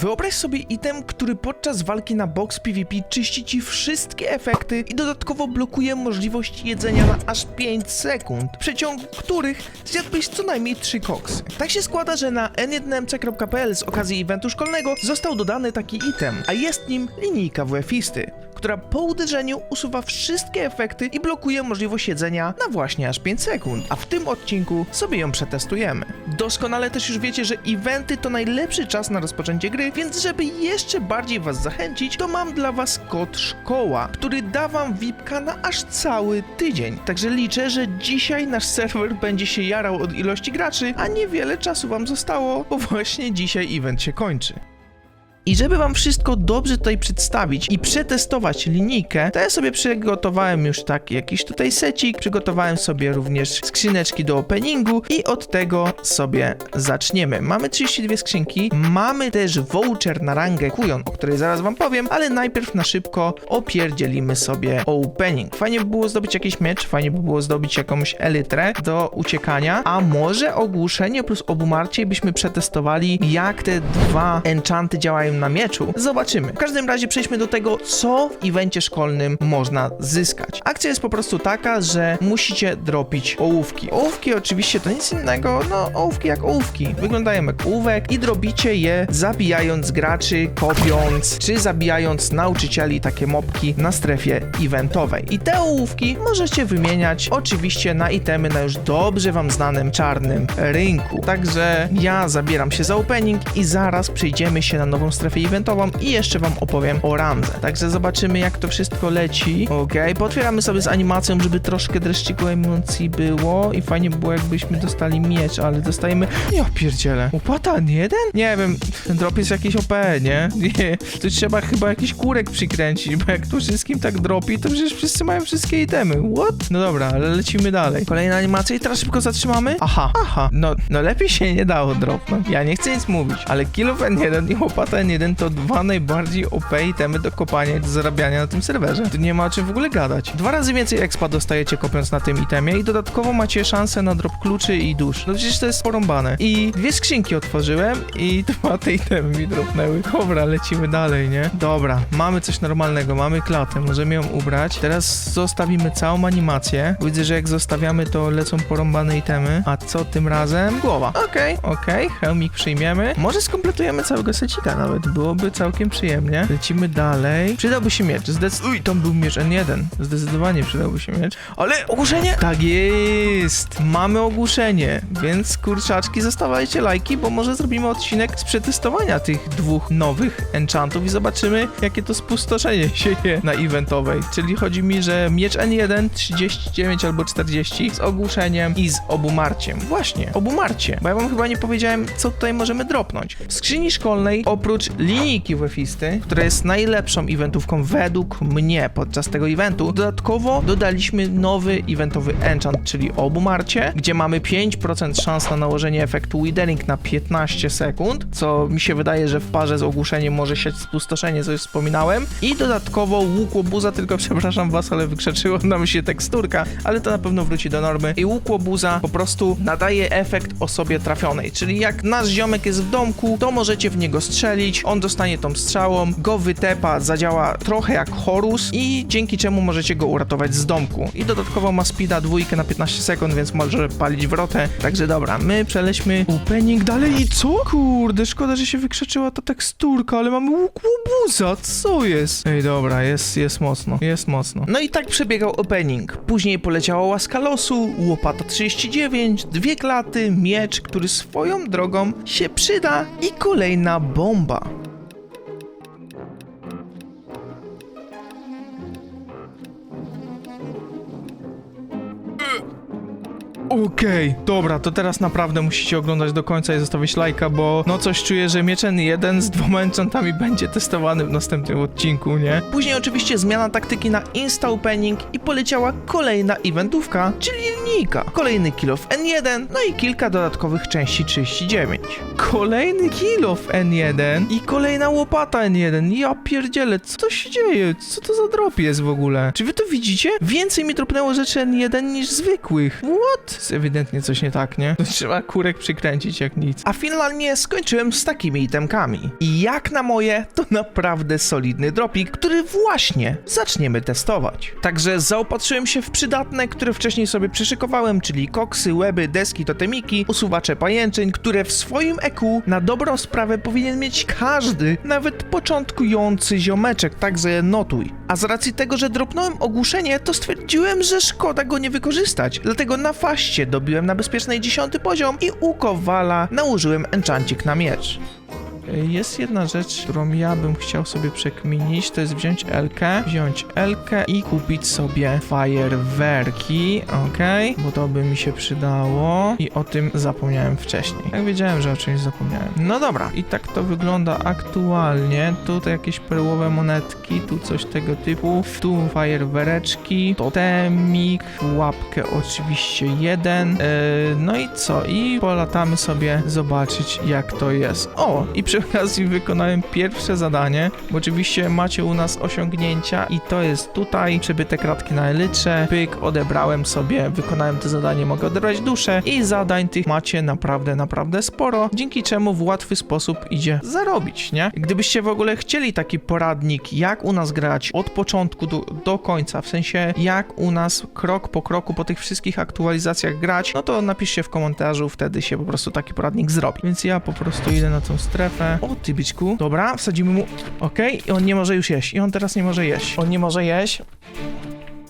Wyobraź sobie item, który podczas walki na box PvP czyści ci wszystkie efekty i dodatkowo blokuje możliwość jedzenia na aż 5 sekund, w przeciągu których zjadłbyś co najmniej 3 koksy. Tak się składa, że na n1mc.pl z okazji eventu szkolnego został dodany taki item, a jest nim linijka WF-isty która po uderzeniu usuwa wszystkie efekty i blokuje możliwość jedzenia na właśnie aż 5 sekund, a w tym odcinku sobie ją przetestujemy. Doskonale też już wiecie, że eventy to najlepszy czas na rozpoczęcie gry, więc żeby jeszcze bardziej was zachęcić, to mam dla was kod szkoła, który da wam VIPka na aż cały tydzień. Także liczę, że dzisiaj nasz serwer będzie się jarał od ilości graczy, a niewiele czasu wam zostało, bo właśnie dzisiaj event się kończy. I żeby wam wszystko dobrze tutaj przedstawić i przetestować linijkę, to ja sobie przygotowałem już taki jakiś tutaj secik, przygotowałem sobie również skrzyneczki do openingu i od tego sobie zaczniemy. Mamy 32 skrzynki, mamy też voucher na rangę Kujon, o której zaraz wam powiem, ale najpierw na szybko opierdzielimy sobie opening. Fajnie by było zdobyć jakiś miecz, fajnie by było zdobyć jakąś elytrę do uciekania, a może ogłuszenie plus obumarcie byśmy przetestowali jak te dwa enchanty działają na mieczu. Zobaczymy. W każdym razie przejdźmy do tego, co w evencie szkolnym można zyskać. Akcja jest po prostu taka, że musicie dropić ołówki. Ołówki oczywiście to nic innego, no ołówki jak ołówki. Wyglądają jak ołówek i drobicie je zabijając graczy, kopiąc, czy zabijając nauczycieli, takie mopki na strefie eventowej. I te ołówki możecie wymieniać oczywiście na itemy na już dobrze wam znanym czarnym rynku. Także ja zabieram się za opening i zaraz przejdziemy się na nową strefę eventową i jeszcze wam opowiem o randze. Także zobaczymy jak to wszystko leci. Okej, potwieramy sobie z animacją, żeby troszkę dreszczyku emocji było i fajnie by było jakbyśmy dostali miecz, ale dostajemy... Ja pierdzielę. Upłata jeden? Nie wiem, ten drop jest jakiś OP, nie? Nie, tu trzeba chyba jakiś kurek przykręcić, bo jak tu wszystkim tak dropi, to przecież wszyscy mają wszystkie itemy. What? No dobra, ale lecimy dalej. Kolejna animacja i teraz szybko zatrzymamy. Aha, aha. No, no lepiej się nie dało dropnąć. Ja nie chcę nic mówić, ale Kill of N1 i Łopata N1 to dwa najbardziej OP itemy do kopania i do zarabiania na tym serwerze. Tu nie ma o czym w ogóle gadać. Dwa razy więcej expa dostajecie kopiąc na tym itemie i dodatkowo macie szansę na drop kluczy i dusz. No przecież to jest porąbane. I dwie skrzynki otworzyłem i dwa te itemy mi dropnęły. Dobra, lecimy dalej, nie? Dobra, mamy coś normalnego, mamy klatę, możemy ją ubrać. Teraz zostawimy całą animację. Widzę, że jak zostawiamy, to lecą porąbane itemy. A co tym razem? Głowa. Okej, okej, hełmik przyjmiemy. Może skompletujemy całego secika nawet, byłoby całkiem przyjemnie. Lecimy dalej. Przydałby się miecz. Zdec... Uj, tam był miecz N1. Zdecydowanie przydałby się miecz. Ale ogłuszenie? Tak jest. Mamy ogłuszenie, więc kurczaczki zostawajcie lajki, bo może zrobimy odcinek z przetestowania tych dwóch nowych enchantów i zobaczymy, jakie to spustoszenie się je na eventowej. Czyli chodzi mi, że miecz N1 39 albo 40 z ogłuszeniem i z obumarciem. Właśnie, obumarcie, bo ja wam chyba nie powiedziałem, co tutaj możemy dropnąć. W skrzyni szkolnej, oprócz linijki wefisty, która jest najlepszą eventówką według mnie podczas tego eventu, dodatkowo dodaliśmy nowy eventowy enchant, czyli obumarcie, gdzie mamy 5% szans na nałożenie efektu withering na 15 sekund, co mi się wydaje, że w parze z ogłuszeniem może siać spustoszenie, co już wspominałem. I dodatkowo łuk łobuza, tylko przepraszam was, ale wykrzeczyło nam się teksturka, ale to na pewno wróci do normy. I łuk łobuza po prostu nadaje efekt osobie trafionej, czyli jak nasz ziomek jest w domku, to możecie w niego strzelić, on dostanie tą strzałą, go wytepa, zadziała trochę jak Horus i dzięki czemu możecie go uratować z domku. I dodatkowo ma speeda dwójkę na 15 sekund, więc może palić wrotę. Także dobra, my przeleśmy opening dalej i co? Kurde, szkoda, że się wykrzeczyła ta teksturka, ale mamy łuk co jest? Ej, dobra, jest, jest mocno, jest mocno. No i tak przebiegał opening. Później poleciała łaska losu, łopata 39, dwie klaty, miecz, który swoją drogą się przyda i kolejna bomba. Okej, dobra, to teraz naprawdę musicie oglądać do końca i zostawić lajka, bo no coś czuję, że Mieczen jeden z dwoma enchantami będzie testowany w następnym odcinku, nie? Później oczywiście zmiana taktyki na insta opening i poleciała kolejna eventówka, czyli linijka. Kolejny kill of N1, no i kilka dodatkowych części 39. Kolejny kill of N1 i kolejna łopata N1. Ja pierdzielę, co to się dzieje? Co to za drop jest w ogóle? Czy wy to widzicie? Więcej mi dropnęło rzeczy N1 niż zwykłych. What? Jest ewidentnie coś nie tak, nie? Trzeba kurek przykręcić jak nic. A finalnie skończyłem z takimi itemkami. I jak na moje, to naprawdę solidny dropik, który właśnie zaczniemy testować. Także zaopatrzyłem się w przydatne, które wcześniej sobie przyszykowałem, czyli koksy, łeby, deski, totemiki, usuwacze pajęczyn, które w swoim EQ na dobrą sprawę powinien mieć każdy, nawet początkujący ziomeczek, także notuj. A z racji tego, że dropnąłem ogłuszenie, to stwierdziłem, że szkoda go nie wykorzystać. Dlatego na faście dobiłem na bezpiecznej 10 poziom i u Kowala nałożyłem enchantik na miecz. Jest jedna rzecz, którą ja bym chciał sobie przekminić, to jest wziąć Elkę, wziąć Elkę i kupić sobie fajerwerki, okej, bo to by mi się przydało i o tym zapomniałem wcześniej. Jak wiedziałem, że o czymś zapomniałem. No dobra, i tak to wygląda aktualnie. Tutaj jakieś perłowe monetki, tu coś tego typu, tu fajerwereczki, totemik, łapkę oczywiście jeden, yy, no i co? I polatamy sobie zobaczyć jak to jest. O, i przy okazji wykonałem pierwsze zadanie, bo oczywiście macie u nas osiągnięcia i to jest tutaj, przebyte kratki na elytrze, pyk, odebrałem sobie, wykonałem to zadanie, mogę odebrać duszę i zadań tych macie naprawdę, naprawdę sporo, dzięki czemu w łatwy sposób idzie zarobić, nie? Gdybyście w ogóle chcieli taki poradnik, jak u nas grać od początku do, do końca, w sensie jak u nas krok po kroku po tych wszystkich aktualizacjach grać, no to napiszcie w komentarzu, wtedy się po prostu taki poradnik zrobi. Więc ja po prostu idę na tą strefę. O, ty byczku. Dobra, wsadzimy mu. Okej, i on nie może już jeść. I on teraz nie może jeść. On nie może jeść.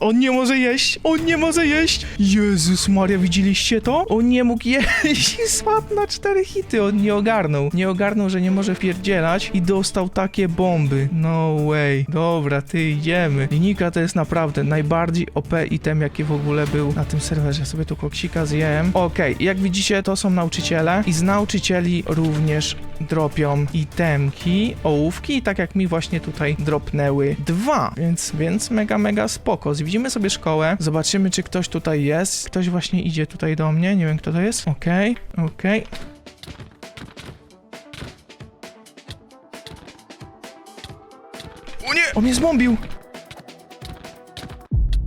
On nie może jeść! On nie może jeść! Jezus Maria, widzieliście to? On nie mógł jeść i spadł na cztery hity. On nie ogarnął. Nie ogarnął, że nie może wpierdzielać i dostał takie bomby. No way. Dobra, ty idziemy. Linijka to jest naprawdę najbardziej OP item, jaki w ogóle był na tym serwerze. Sobie tu koksika zjem. Okej, jak widzicie, to są nauczyciele i z nauczycieli również dropią itemki, ołówki, tak jak mi właśnie tutaj dropnęły dwa, więc, więc mega, mega spoko. Widzimy sobie szkołę, zobaczymy, czy ktoś tutaj jest. Ktoś właśnie idzie tutaj do mnie, nie wiem kto to jest. Okej, okej. O nie! On mnie zbombił!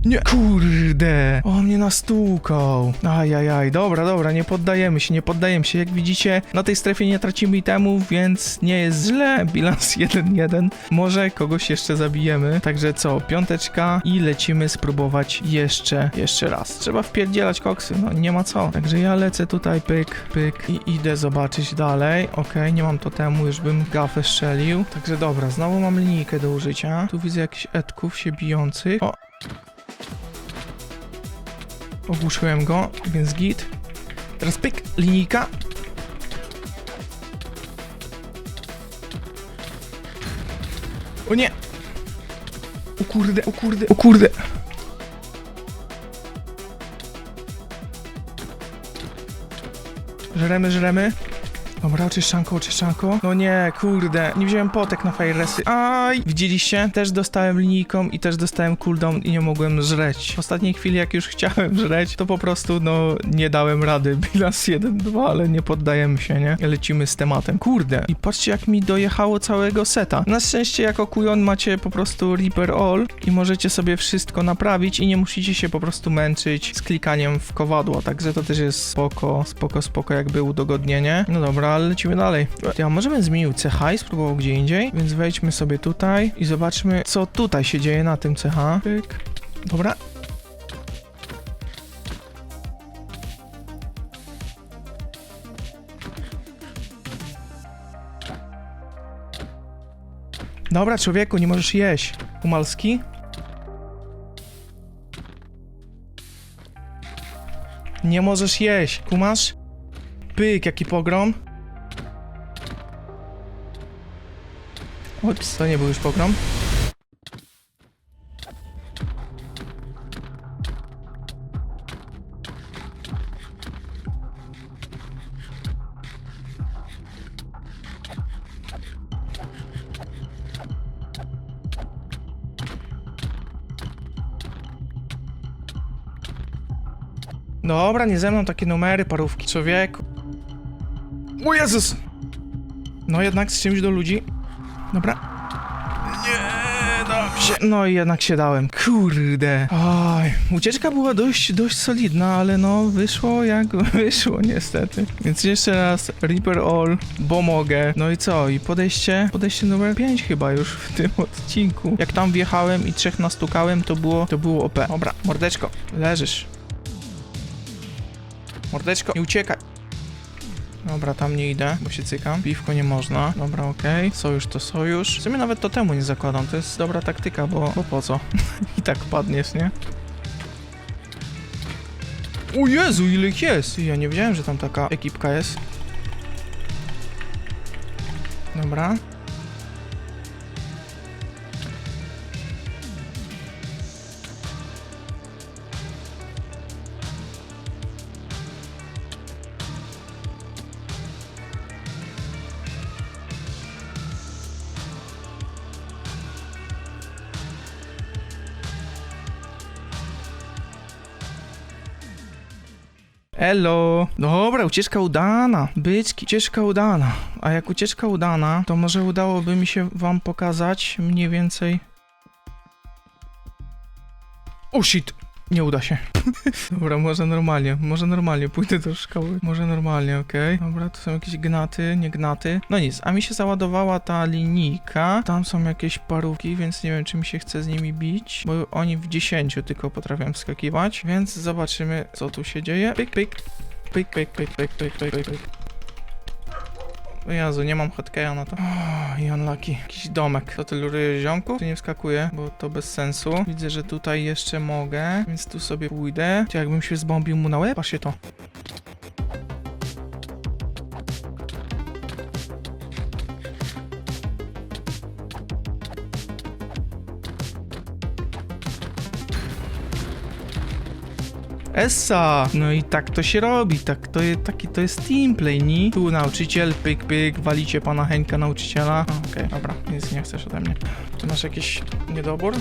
Nie, kurde, on mnie nastukał. Ajajaj, dobra, dobra, nie poddajemy się, nie poddajemy się. Jak widzicie, na tej strefie nie tracimy itemów, więc nie jest źle. Bilans 1-1. Może kogoś jeszcze zabijemy. Także co, piąteczka i lecimy spróbować jeszcze, jeszcze raz. Trzeba wpierdzielać koksy, no nie ma co. Także ja lecę tutaj, pyk, pyk i idę zobaczyć dalej. Okej, nie mam totemu, już bym gafę strzelił. Także dobra, znowu mam linijkę do użycia. Tu widzę jakichś etków się bijących. O, Ogłuszyłem go, więc git. Teraz pyk, linijka. O nie! O kurde, o kurde, o kurde! Żremy, żremy. Dobra, oczyszczanko, oczyszczanko. No nie, kurde, nie wziąłem potek na Firesy. Aj! Widzieliście? Też dostałem linijką i też dostałem cooldown i nie mogłem żreć. W ostatniej chwili, jak już chciałem żreć, to po prostu, no, nie dałem rady. Bilans 1-2, ale nie poddajemy się, nie? Lecimy z tematem. Kurde. I patrzcie, jak mi dojechało całego seta. Na szczęście, jako kujon macie po prostu Reaper All i możecie sobie wszystko naprawić i nie musicie się po prostu męczyć z klikaniem w kowadło. Także to też jest spoko, spoko, spoko, jakby udogodnienie. No dobra, ale lecimy dalej. Ja może bym zmienił CH i spróbował gdzie indziej, więc wejdźmy sobie tutaj i zobaczmy, co tutaj się dzieje na tym CH. Pyk. Dobra. Dobra, człowieku, nie możesz jeść. Umalski? Nie możesz jeść, kumasz? Pyk, jaki pogrom. Ups, to nie był już pogrom. Dobra, nie ze mną takie numery, parówki. Człowieku. O Jezus! No jednak z czymś do ludzi. Dobra. Nie, no się, no i jednak się dałem. Kurde. Oj, ucieczka była dość, dość solidna, ale no wyszło jak wyszło niestety. Więc jeszcze raz Reaper All, bo mogę. No i co? I podejście, podejście numer 5 chyba już w tym odcinku. Jak tam wjechałem i trzech nastukałem, to było, to było OP. Dobra, mordeczko, leżysz. Mordeczko, nie uciekaj. Dobra, tam nie idę, bo się cykam. Piwko nie można. Dobra, okej. Sojusz to sojusz. W sumie nawet to temu nie zakładam. To jest dobra taktyka, bo, bo po co? I tak padniesz, nie? O Jezu, ile ich jest! Ja nie wiedziałem, że tam taka ekipka jest. Dobra. Elo. Dobra, ucieczka udana. Byczki, ucieczka udana. A jak ucieczka udana, to może udałoby mi się wam pokazać mniej więcej... O shit! Nie uda się. Dobra, może normalnie, może normalnie, pójdę do szkoły. Może normalnie, okej. Dobra, tu są jakieś gnaty, nie gnaty. No nic, a mi się załadowała ta linijka. Tam są jakieś parówki, więc nie wiem, czy mi się chce z nimi bić, bo oni w 10 tylko potrafią wskakiwać, więc zobaczymy, co tu się dzieje. Pyk, pyk. Pyk, pyk, pyk, pyk, pyk, pyk, pyk. O Jezu, nie mam hotkeya na to. Oh, I unlucky. Jakiś domek. To tylu ziomków? Tu nie wskakuję, bo to bez sensu. Widzę, że tutaj jeszcze mogę, więc tu sobie pójdę. Czy jakbym się zbombił mu na łeb? Patrzcie to. Essa! No i tak to się robi, tak to jest, taki to jest teamplay, nie? Tu nauczyciel, pyk, pyk, walicie pana Henka nauczyciela. Okej, dobra, nic nie chcesz ode mnie. Czy masz jakiś niedobór?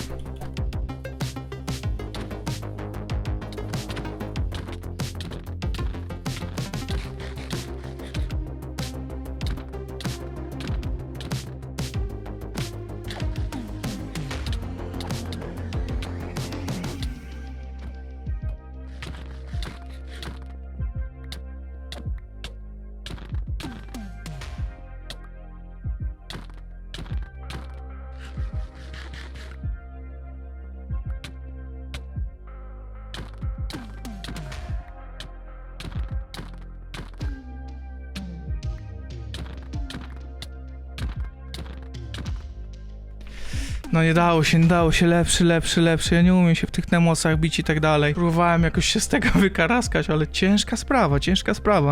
No nie dało się, nie dało się, lepszy, lepszy, lepszy. Ja nie umiem się w tych nemosach bić i tak dalej. Próbowałem jakoś się z tego wykaraskać, ale ciężka sprawa, ciężka sprawa.